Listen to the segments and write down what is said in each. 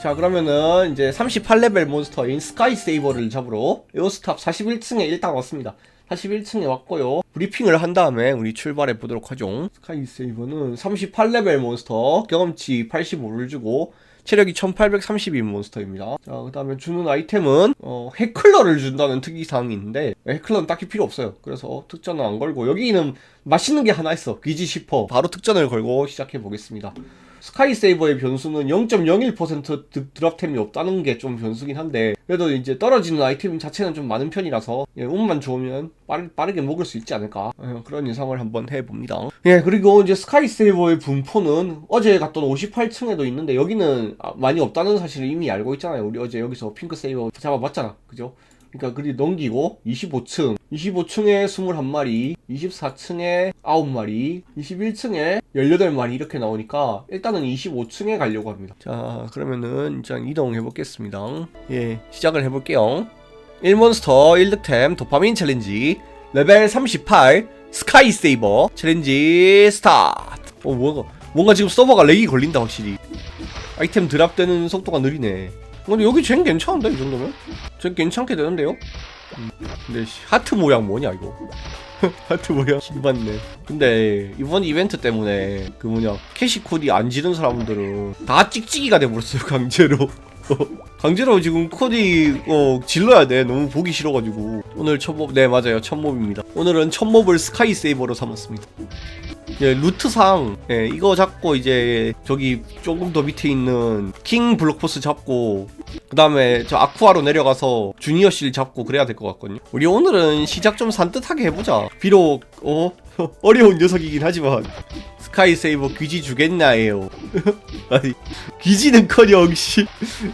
자 그러면은 이제 38레벨 몬스터인 스카이 세이버를 잡으러 에어스탑 41층에 일단 왔습니다. 41층에 왔고요. 브리핑을 한 다음에 우리 출발해 보도록 하죠. 스카이 세이버는 38레벨 몬스터 경험치 85를 주고 체력이 1832 몬스터입니다. 자그 다음에 주는 아이템은 어, 해클러를 준다는 특이사항이 있는데 해클러는 딱히 필요 없어요. 그래서 특전은 안 걸고 여기는 맛있는 게 하나 있어. 귀지 시퍼. 바로 특전을 걸고 시작해 보겠습니다 스카이 세이버의 변수는 0.01% 드- 드랍템이 없다는 게 좀 변수긴 한데 그래도 이제 떨어지는 아이템 자체는 좀 많은 편이라서 예, 운만 좋으면 빠르, 빠르게 먹을 수 있지 않을까 예, 그런 예상을 한번 해봅니다. 예 그리고 이제 스카이 세이버의 분포는 어제 갔던 58층에도 있는데 여기는 아, 많이 없다는 사실을 이미 알고 있잖아요. 우리 어제 여기서 핑크 세이버 잡아봤잖아. 그죠? 그러니까 그리 넘기고 25층 25층에 21마리 24층에 9마리 21층에 18마리 이렇게 나오니까 일단은 25층에 가려고 합니다. 자 그러면은 일단 이동해 보겠습니다. 예 시작을 해 볼게요. 1몬스터 1득템 도파민 챌린지 레벨 38 스카이 세이버 챌린지 스타트. 어 뭔가 뭔가 지금 서버가 렉이 걸린다 확실히. 아이템 드랍되는 속도가 느리네 근데 여기 쟨 괜찮은데 이 정도면? 쟨 괜찮게 되는데요? 음, 근데 씨, 하트 모양 뭐냐 이거? 하트 모양? 신받네. 근데 이번 이벤트 때문에 그 뭐냐 캐시 코디 안 지른 사람들은 다 찍찍이가 돼버렸어요 강제로. 강제로 지금 코디 어, 질러야 돼. 너무 보기 싫어가지고. 오늘 첫몹 네 맞아요. 첫몹입니다. 오늘은 첫몹을 스카이 세이버로 삼았습니다 예, 루트상. 예, 이거 잡고 이제 저기 조금 더 밑에 있는 킹 블록포스 잡고 그 다음에 저 아쿠아로 내려가서 주니어 씨를 잡고 그래야 될 것 같거든요. 우리 오늘은 시작 좀 산뜻하게 해보자. 비록 어? 어려운 녀석이긴 하지만. 스카이 세이버 귀지 주겠나예요? 아니 귀지는커녕 씨.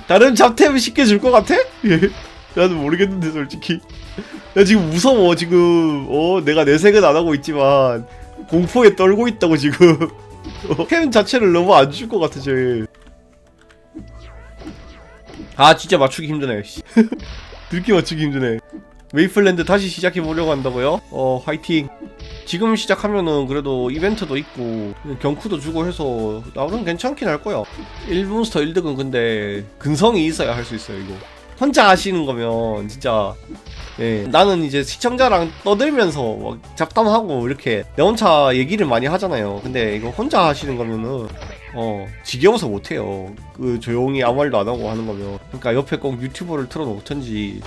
다른 잡템을 쉽게 줄 것 같아? 예. 나도 모르겠는데 솔직히. 나 지금 무서워 지금. 어? 내가 내색은 안 하고 있지만 공포에 떨고 있다고 지금 어, 캠 자체를 너무 안 줄 것 같아 쟤. 아 진짜 맞추기 힘드네 씨. 듣기 맞추기 힘드네 웨이플랜드 다시 시작해 보려고 한다고요? 어 화이팅 지금 시작하면은 그래도 이벤트도 있고 경쿠도 주고 해서 나오면 괜찮긴 할 거야 1몬스터 1득은 근데 근성이 있어야 할 수 있어요 이거 혼자 하시는 거면 진짜 예, 나는 이제 시청자랑 떠들면서 막 잡담하고 이렇게 내 혼자 얘기를 많이 하잖아요. 근데 이거 혼자 하시는 거면은 어 지겨워서 못해요. 그 조용히 아무 말도 안 하고 하는 거면 그러니까 옆에 꼭 유튜브를 틀어놓던지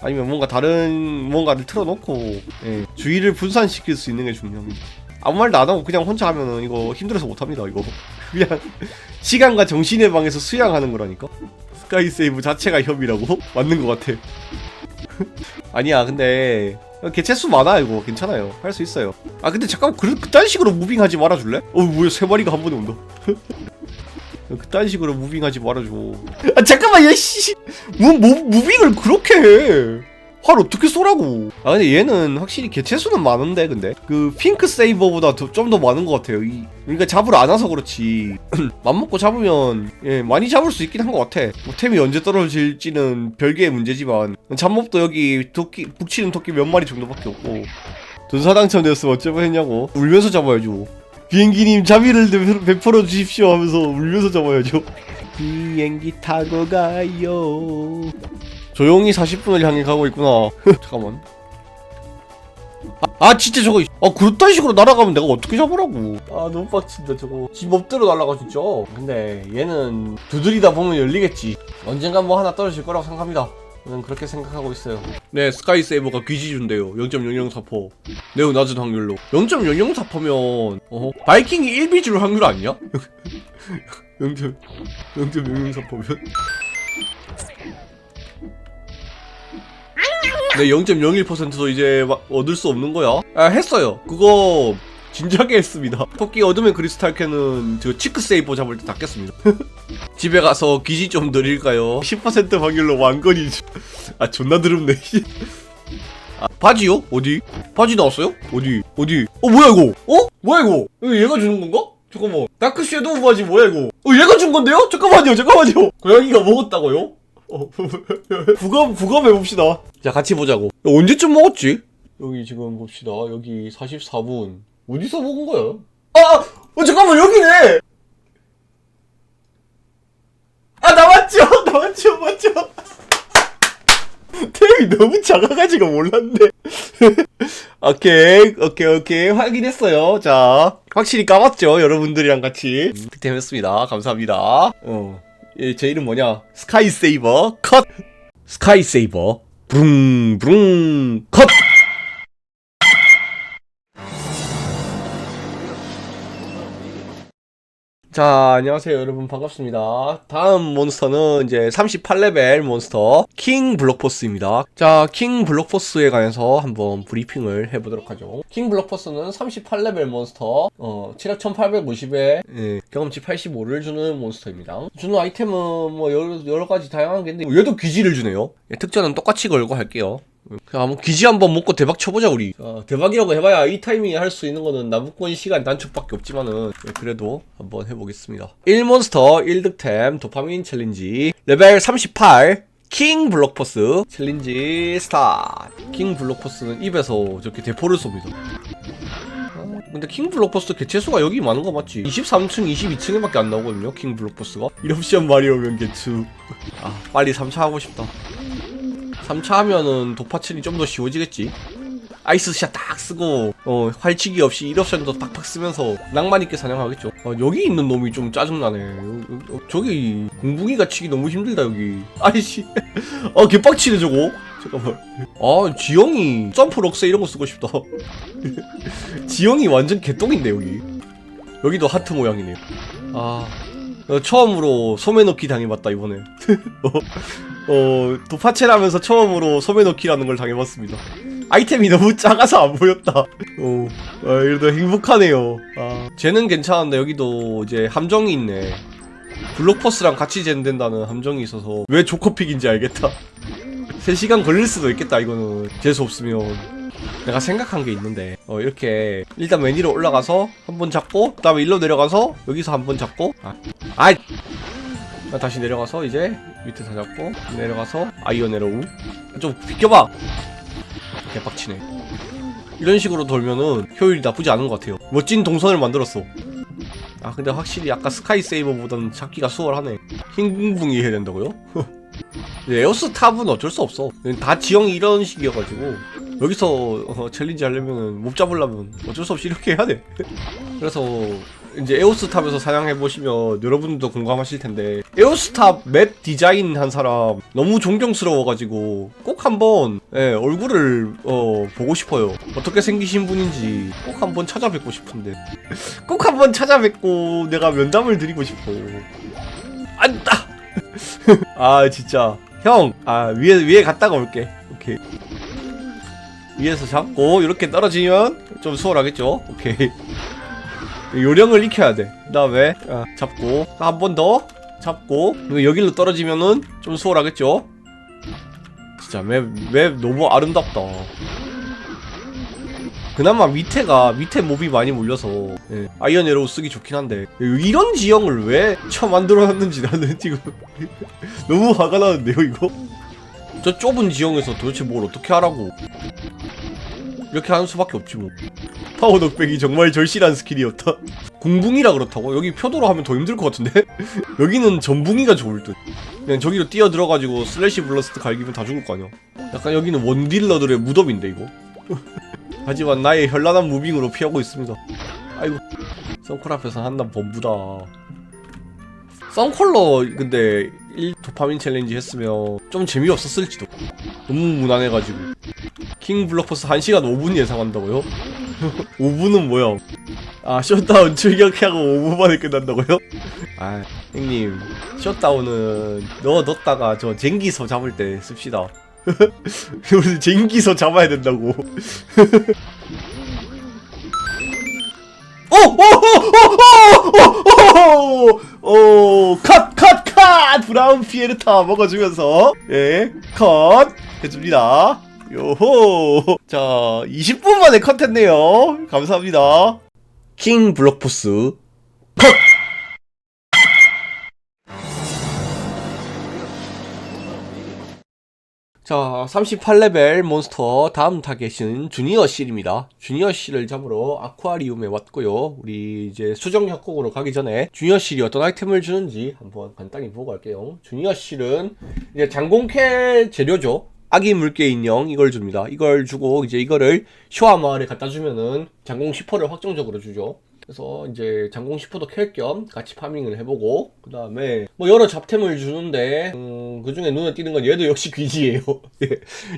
아니면 뭔가 다른 뭔가를 틀어놓고 예, 주의를 분산시킬 수 있는 게 중요합니다. 아무 말도 안 하고 그냥 혼자 하면은 이거 힘들어서 못합니다. 이거 그냥 시간과 정신의 방에서 수양하는 거라니까. 스카이 세이브 자체가 협이라고 맞는 것 같아. 아니야 근데 개체수 많아 이거. 괜찮아요. 할 수 있어요. 아 근데 잠깐 그, 그딴 식으로 무빙하지 말아줄래? 어 뭐야 세 마리가 한 번에 온다. 그딴 식으로 무빙하지 말아줘. 아 잠깐만 얘씨. 뭐, 뭐, 무빙을 그렇게 해 활 어떻게 쏘라고? 아 근데 얘는 확실히 개체수는 많은데 근데? 그 핑크 세이버보다 좀 더 많은 것 같아요. 이, 그러니까 잡으러 안 와서 그렇지. 맘먹고 잡으면 예 많이 잡을 수 있긴 한 것 같아. 뭐 템이 언제 떨어질지는 별개의 문제지만 잡몹도 여기 토끼 북치는 토끼 몇 마리 정도밖에 없고. 전사 당첨되었으면 어쩌면 했냐고. 울면서 잡아야죠. 비행기님 자비를 베- 베풀어 주십시오 하면서 울면서 잡아야죠. 비행기 타고 가요 조용히 40분을 향해 가고 있구나. 잠깐만. 아, 아 진짜 저거 아 그딴 식으로 날아가면 내가 어떻게 잡으라고. 아 너무 빡친다 저거. 지 법대로 날아가 진짜. 근데 얘는 두드리다 보면 열리겠지. 언젠간 뭐 하나 떨어질 거라고 생각합니다. 저는 그렇게 생각하고 있어요. 네 스카이 세이버가 귀지 준대요. 0.004% 매우 낮은 확률로. 0.004%면 어 바이킹이 1비 줄 확률 아니야? 0.004%면 네 0.01%도 이제 막 얻을 수 없는 거야 아 했어요 그거 진작에 했습니다 토끼 어둠의 크리스탈 캔은 저 치크 세이버 잡을 때 닦겠습니다 집에 가서 기지 좀 드릴까요? 10% 확률로 왕건이 아 존나 드럽네 아, 바지요? 어디? 바지 나왔어요? 어디? 어디? 어 뭐야 이거? 어? 뭐야 이거? 이거 얘가 주는 건가? 잠깐만 다크 섀도우 바지 뭐야 이거? 어 얘가 준 건데요? 잠깐만요 잠깐만요 고양이가 먹었다고요? 어, 부검 부검 해 봅시다. 자 같이 보자고. 야, 언제쯤 먹었지? 여기 지금 봅시다. 여기 44분. 어디서 먹은 거야? 아, 어 잠깐만 여기네. 아 나왔죠? 맞죠 맞죠 태형이 너무 작아가지고 몰랐네 오케이 오케이 오케이 확인했어요 자 확실히 까봤죠 여러분들이랑 같이 득템했습니다 감사합니다 어. 예, 제 이름 뭐냐? 스카이 세이버 컷. 스카이 세이버 브룽 브룽 컷 자, 안녕하세요, 여러분. 반갑습니다. 다음 몬스터는 이제 38레벨 몬스터, 킹 블록포스입니다. 자, 킹 블록포스에 관해서 한번 브리핑을 해보도록 하죠. 킹 블록포스는 38레벨 몬스터, 어, 체력 1850에, 예, 경험치 85를 주는 몬스터입니다. 주는 아이템은 뭐 여러, 여러 가지 다양한 게 있는데, 얘도 귀지를 주네요. 예, 특전은 똑같이 걸고 할게요. 자, 한번 기지 한번 먹고 대박 쳐보자 우리. 자, 대박이라고 해봐야 이 타이밍에 할 수 있는 거는 나무권 시간 단축밖에 없지만은 예, 그래도 한번 해보겠습니다. 1몬스터 1득템 도파민 챌린지 레벨 38. 킹 블록포스 챌린지 스타트 킹 블록포스는 입에서 저렇게 대포를 쏩니다 아, 근데 킹 블록포스 개체수가 여기 많은 거 맞지? 23층, 22층에 밖에 안 나오거든요 킹 블록포스가 이럽시한 말이 오면 개추 아 빨리 3차 하고 싶다 3차 하면은 도파친이 좀 더 쉬워지겠지. 아이스샷 딱 쓰고 어 활치기 없이 1옵션도 딱딱 쓰면서 낭만 있게 사냥하겠죠. 어, 여기 있는 놈이 좀 짜증나네. 여- 여- 저기 공붕이가 치기 너무 힘들다 여기. 아이씨. 어 개빡치네 저거. 잠깐만. 아 지영이 점프 럭스 이런 거 쓰고 싶다. 지영이 완전 개똥인데 여기. 여기도 하트 모양이네요. 아 어, 처음으로 소매 넣기 당해봤다 이번에. 어, 어 도파체라면서 처음으로 소매 넣기라는 걸 당해봤습니다. 아이템이 너무 작아서 안 보였다. 어, 아, 그래도 행복하네요. 아, 쟤는 괜찮은데 여기도 이제 함정이 있네. 블록포스랑 같이 젠된다는 함정이 있어서 왜 조커픽인지 알겠다. 3시간 걸릴 수도 있겠다 이거는 재수 없으면. 내가 생각한 게 있는데 어 이렇게 일단 맨 위로 올라가서 한 번 잡고 그 다음에 일로 내려가서 여기서 한 번 잡고 아 아, 다시 내려가서 이제 밑에 다 잡고 내려가서 아이언 에러우. 좀 비켜봐. 개빡치네. 이런 식으로 돌면은 효율이 나쁘지 않은 것 같아요. 멋진 동선을 만들었어. 아 근데 확실히 아까 스카이 세이버보다는 잡기가 수월하네. 흰궁붕이 해야 된다고요? 에어스 탑은 어쩔 수 없어. 다 지형이 이런 식이어가지고. 여기서 어, 챌린지 하려면은 못 잡으려면 어쩔 수 없이 이렇게 해야 돼. 그래서 이제 에오스탑에서 사냥해 보시면 여러분도 공감하실 텐데 에오스탑 맵 디자인 한 사람 너무 존경스러워가지고 꼭 한번 예, 얼굴을 어, 보고 싶어요. 어떻게 생기신 분인지 꼭 한번 찾아뵙고 싶은데 꼭 한번 찾아뵙고 내가 면담을 드리고 싶어. 안다. 아 진짜 형, 아 위에 위에 갔다가 올게. 오케이. 위에서 잡고 이렇게 떨어지면 좀 수월하겠죠? 오케이. 요령을 익혀야 돼. 그 다음에 잡고. 한 번 더? 잡고. 그리고 여기로 떨어지면은 좀 수월하겠죠? 진짜 맵, 맵 너무 아름답다. 그나마 밑에가 밑에 몹이 많이 몰려서 예, 아이언 에로우 쓰기 좋긴 한데. 이런 지형을 왜 처음 만들어놨는지 나는 지금 너무 화가 나는데요 이거? 저 좁은 지형에서 도대체 뭘 어떻게 하라고 이렇게 하는 수밖에 없지 뭐. 파워 넉백이 정말 절실한 스킬이었다. 공붕이라 그렇다고? 여기 표도로 하면 더 힘들 것 같은데? 여기는 전붕이가 좋을 듯. 그냥 저기로 뛰어 들어가지고 슬래시 블러스트 갈기면 다 죽을 거 아니야. 약간 여기는 원딜러들의 무덤인데 이거? 하지만 나의 현란한 무빙으로 피하고 있습니다. 아이고. 썬콜 앞에서 한단 범부다. 썬콜러 근데 1 도파민 챌린지 했으면 좀 재미없었을지도. 너무 무난해가지고 킹 블록포스 1시간 5분 예상한다고요? 5분은 뭐야? 아 셧다운 출격하고 5분 만에 끝난다고요? 아 형님 셧다운은 넣어 넣었다가 저 쟁기서 잡을 때 씁시다. 우리 쟁기서 잡아야 된다고. 해줍니다 요호 자 20분 만에 컷 했네요 감사합니다 킹 블록포스 컷 자, 38레벨 몬스터 다음 타겟은 주니어 실입니다. 주니어 실을 잡으러 아쿠아리움에 왔고요. 우리 이제 수정 협곡으로 가기 전에 주니어 실이 어떤 아이템을 주는지 한번 간단히 보고 갈게요. 주니어 실은 이제 장공캐 재료죠. 아기 물개 인형 이걸 줍니다. 이걸 주고 이제 이거를 쇼아 마을에 갖다 주면은 장공 10%를 확정적으로 주죠. 그래서 이제 장공 10%도 캘 겸 같이 파밍을 해보고 그 다음에 뭐 여러 잡템을 주는데 음, 그 중에 눈에 띄는 건 얘도 역시 귀지예요. 예.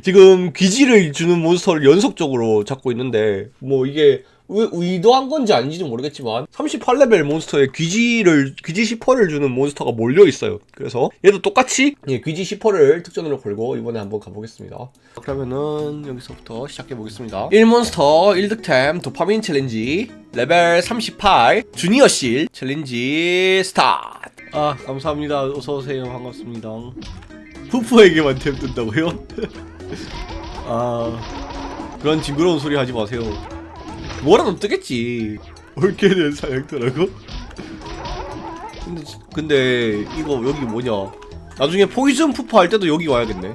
지금 귀지를 주는 몬스터를 연속적으로 잡고 있는데 뭐 이게 의, 의도한 건지 아닌지는 모르겠지만 38레벨 몬스터에 귀지를 귀지 10%를 주는 몬스터가 몰려 있어요. 그래서 얘도 똑같이 예, 귀지 10%를 특전으로 걸고 이번에 한번 가보겠습니다. 그러면은 여기서부터 시작해 보겠습니다. 1몬스터 1득템 도파민 챌린지 레벨 38 주니어 실 챌린지 스타트. 아 감사합니다. 어서 오세요. 반갑습니다. 푸푸에게만 템 뜬다고요? 아 그런 징그러운 소리 하지 마세요. 뭐라도 뜨겠지. 올케는 사냥터라고? 근데, 근데 이거 여기 뭐냐? 나중에 포이즌 푸프 할 때도 여기 와야겠네.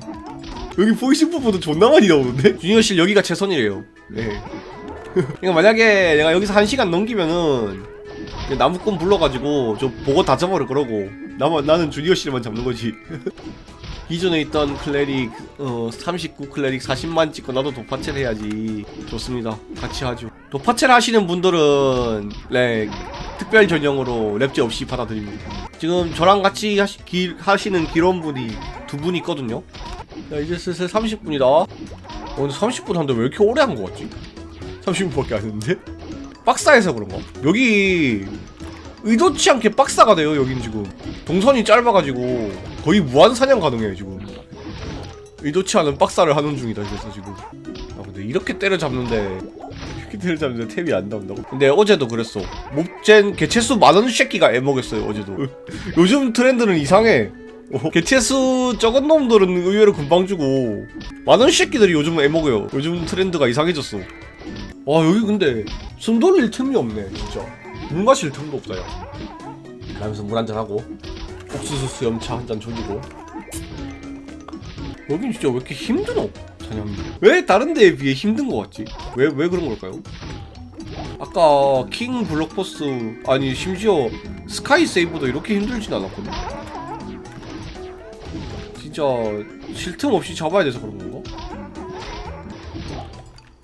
여기 포이즌 푸프도 존나 많이 나오는데? 주니어실 여기가 최선이래요. 네. 그러니까 만약에 내가 여기서 한 시간 넘기면은 나무꾼 불러가지고 저 보고 다 잡아라 그러고 나만 나는 주니어실만 잡는 거지. 기존에 있던 클레릭 어, 39 클레릭 40만 찍고 나도 도파체를 해야지 좋습니다 같이 하죠 도파체를 하시는 분들은 네 특별 전용으로 랩지 없이 받아드립니다 지금 저랑 같이 하시, 기, 하시는 기론분이 두 분 있거든요 자 이제 슬슬 30분이다 어, 근데 30분 하는데 왜 이렇게 오래 한 거 같지? 30분밖에 안 했는데? 박사해서 그런가? 여기 의도치 않게 박사가 돼요 여긴 지금. 동선이 짧아가지고 거의 무한 사냥 가능해요 지금. 의도치 않은 박사를 하는 중이다 그래서 지금. 아 근데 이렇게 때려잡는데 이렇게 때려잡는데 탭이 안 나온다고? 근데 어제도 그랬어. 목젠 개체수 많은 새끼가 애먹였어요 어제도. 요즘 트렌드는 이상해. 어, 개체수 적은 놈들은 의외로 금방 주고 많은 새끼들이 요즘 애먹어요. 요즘 트렌드가 이상해졌어. 와 여기 근데 숨 돌릴 틈이 없네 진짜 물 마실 틈도 야 그러면서 물 한잔 하고 옥수수 수염차 한잔 졸리고. 여긴 진짜 왜 이렇게 힘드노? 사냥이 왜 다른 데에 비해 힘든 거 같지? 왜 왜 그런 걸까요? 아까 킹 블록버스 아니 심지어 스카이 세이버도 이렇게 힘들진 않았거든. 진짜 쉴 틈 없이 잡아야 돼서 그런 건가?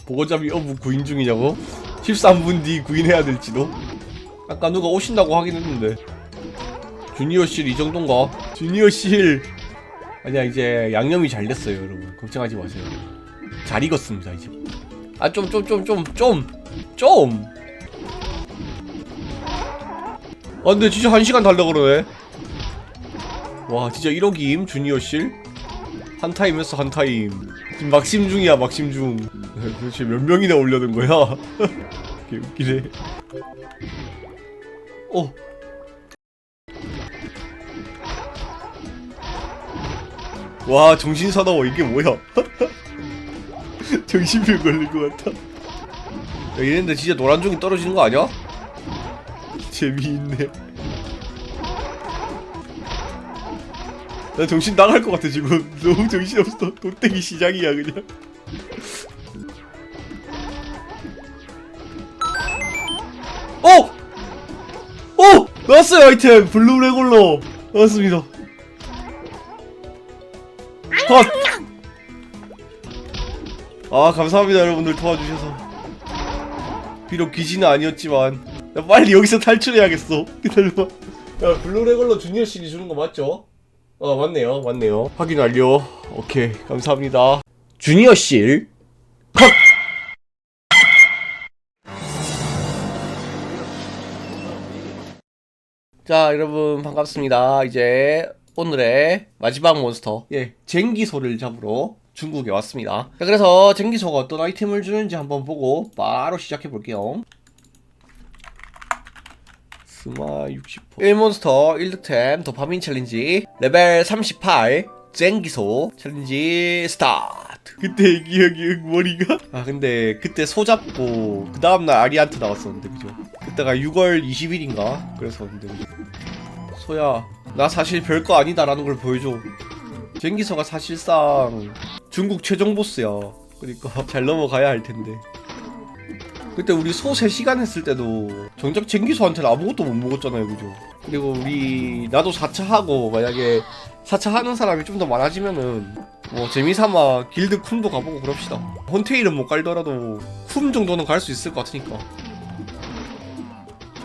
보고잡이 어부 구인 중이냐고? 13분 뒤 구인해야 될지도 아까 누가 오신다고 하긴 했는데. 주니어 실 이 정도인가? 주니어 실. 아니야 이제 양념이 잘 됐어요 여러분. 걱정하지 마세요. 잘 익었습니다 이제. 아 좀 좀 좀 좀 좀 좀. 아 근데 진짜 한 시간 달라 그러네. 와 진짜 1억임 주니어 실 한 타임 했어 한 타임. 지금 막심 중이야 막심 중. 도대체 몇 명이나 올려둔 거야? 개 웃기네 어와 정신 사나워 이게 뭐야? 정신병 걸릴 것 같아. 야, 이랬는데 진짜 노란 종이 떨어지는 거 아니야? 재미있네. 나 정신 나갈 것 같아 지금 너무 정신 없어. 돌덩이 시작이야 그냥. 어! 어! 나왔어요 아이템 블루 레골러 나왔습니다. 컷! 아 감사합니다 여러분들 도와주셔서 비록 귀신은 아니었지만 야, 빨리 여기서 탈출해야겠어 기다려봐 야 블루레걸러 주니어 CD 주는 거 맞죠? 어 맞네요 맞네요 확인 완료 오케이 감사합니다 주니어 실 컷! 자 여러분 반갑습니다. 이제 오늘의 마지막 몬스터. 예 쟁기소를 잡으러 중국에 왔습니다. 자 그래서 쟁기소가 어떤 아이템을 주는지 한번 보고 바로 시작해 볼게요. 스마 60 1몬스터 1득템 도파민 챌린지 레벨 38 쟁기소 챌린지 스타트 그때 기억이 머리가 아 근데 그때 소 잡고 그 다음날 아리한테 나왔었는데 그죠 그때가 6월 20일인가 그래서 근데 소야 나 사실 별거 아니다라는 걸 보여줘 쟁기소가 사실상 중국 최종 보스야. 그러니까 잘 넘어가야 할 텐데. 그때 우리 소 3시간 했을 때도 정작 쟁기소한테는 아무것도 못 먹었잖아요, 그죠? 그리고 우리 나도 4차 하고 만약에 4차 하는 사람이 좀 더 많아지면은 뭐 재미삼아 길드 쿰도 가보고 그럽시다. 혼테일은 못 갈더라도 쿰 정도는 갈 수 있을 것 같으니까.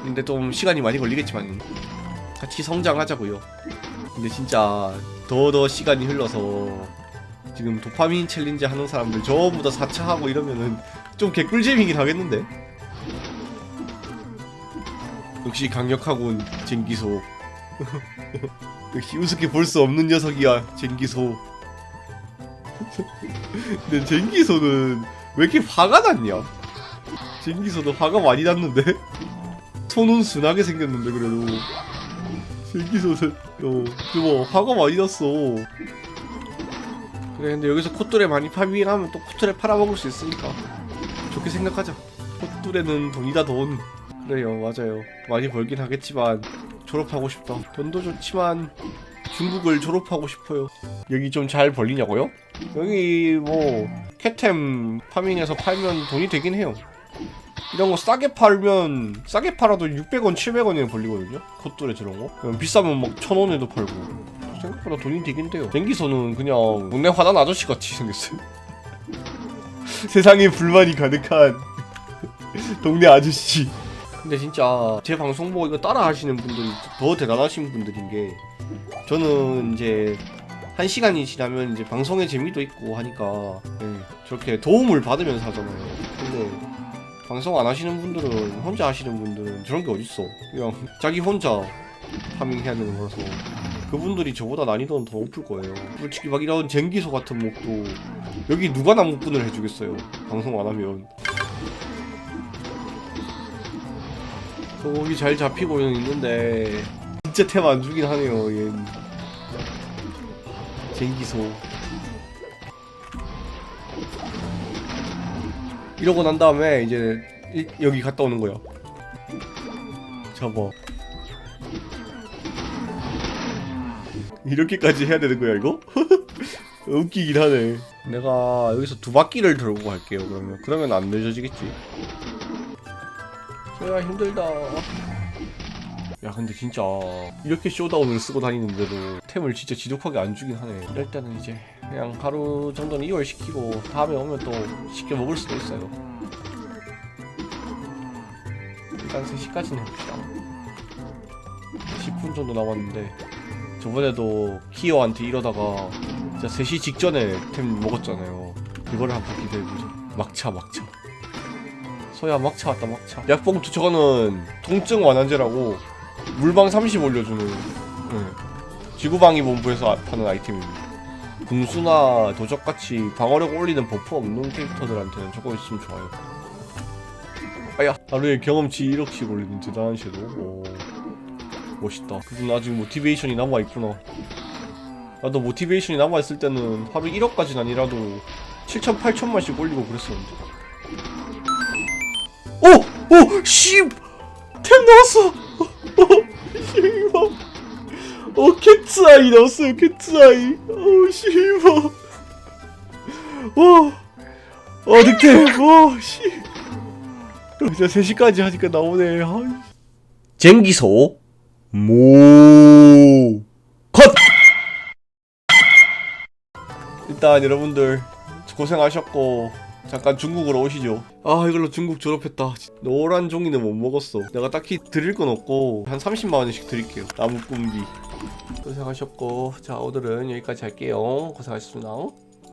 근데 좀 시간이 많이 걸리겠지만 같이 성장하자고요. 근데 진짜 더더 시간이 흘러서 지금 도파민 챌린지 하는 사람들 전부 다 4차 하고 이러면은 좀 개꿀잼이긴 하겠는데. 역시 강력하군 쟁기소. 역시 우습게 볼 수 없는 녀석이야 쟁기소. 근데 쟁기소는 왜 이렇게 화가 났냐? 쟁기소도 화가 많이 났는데? 손은 순하게 생겼는데 그래도 쟁기소는 어, 뭐 화가 많이 났어. 그래 근데 여기서 콧뚜레 많이 파밍하면 또 콧뚜레 팔아먹을 수 있으니까 좋게 생각하자. 콧뚜레는 돈이다 돈. 그래요 맞아요. 많이 벌긴 하겠지만 졸업하고 싶다. 돈도 좋지만 중국을 졸업하고 싶어요. 여기 좀 잘 벌리냐고요? 여기 뭐 캐템 파밍해서 팔면 돈이 되긴 해요. 이런 거 싸게 팔면 싸게 팔아도 600원, 700원이면 벌리거든요. 콧돌에 저런 거. 비싸면 막 1000원에도 팔고. 생각보다 돈이 되긴 돼요. 댕기서는 그냥 동네 화난 아저씨 같이 생겼어요. 세상에 불만이 가득한 동네 아저씨. 근데 진짜 제 방송 보고 이거 따라 하시는 분들이 더 대단하신 분들인 게 저는 이제 한 시간이 지나면 이제 방송의 재미도 있고 하니까 예, 저렇게 도움을 받으면서 하잖아요. 근데 방송 안 하시는 분들은 혼자 하시는 분들은 저런 게 어딨어. 그냥 자기 혼자 파밍해야 되는 거라서 그분들이 저보다 난이도는 더 높을 거예요. 솔직히 막 이런 쟁기소 같은 몹도 여기 누가 나무꾼을 해주겠어요. 방송 안 하면. 거기 잘 잡히고는 있는데 진짜 템 안 주긴 하네요. 얘 쟁기소. 이러고 난 다음에 이제 이- 여기 갔다 오는 거야. 잡아. 이렇게까지 해야 되는 거야 이거? 웃기긴 하네. 내가 여기서 두 바퀴를 들고 갈게요. 그러면 그러면 안 늦어지겠지. 제가 힘들다. 야 근데 진짜 이렇게 쇼다운을 쓰고 다니는데도 템을 진짜 지독하게 안 주긴 하네. 이럴 때는 이제 그냥 하루 정도는 이월 시키고 다음에 오면 또 쉽게 먹을 수도 있어요. 일단 3시까지는 해봅시다. 10분 정도 남았는데 저번에도 키어한테 이러다가 진짜 3시 직전에 템 먹었잖아요. 이거를 한번 기대해보자. 막차 막차. 소야 막차 왔다 막차. 약봉투 저거는 통증 완화제라고 물방 30 올려주는 네. 지구방위 본부에서 파는 아이템입니다. 궁수나 도적같이 방어력 올리는 버프 없는 캐릭터들한테는 저거 있으면 좋아요. 아야 하루에 경험치 1억씩 올리는 대단한 섀도우 오, 멋있다 그분 아직 모티베이션이 남아있구나 나도 모티베이션이 남아있을 때는 하루 1억까지는 아니라도 7천 8천만씩 올리고 그랬었는데 오! 오! 씨! 템 나왔어! 오! 씨발 오 캣츠아이 나왔어요 캣츠아이 오 씨발 와! 어 늑대! 오 씨 진짜 3시까지 하니까 나오네. 아이. 쟁기소 모 컷. 일단 여러분들 고생하셨고 잠깐 중국으로 오시죠. 아 이걸로 중국 졸업했다. 노란 종이는 못 먹었어. 내가 딱히 드릴 건 없고 한 30만 원씩 드릴게요. 나무꾼비. 고생하셨고 자 오늘은 여기까지 할게요. 고생하셨습니다.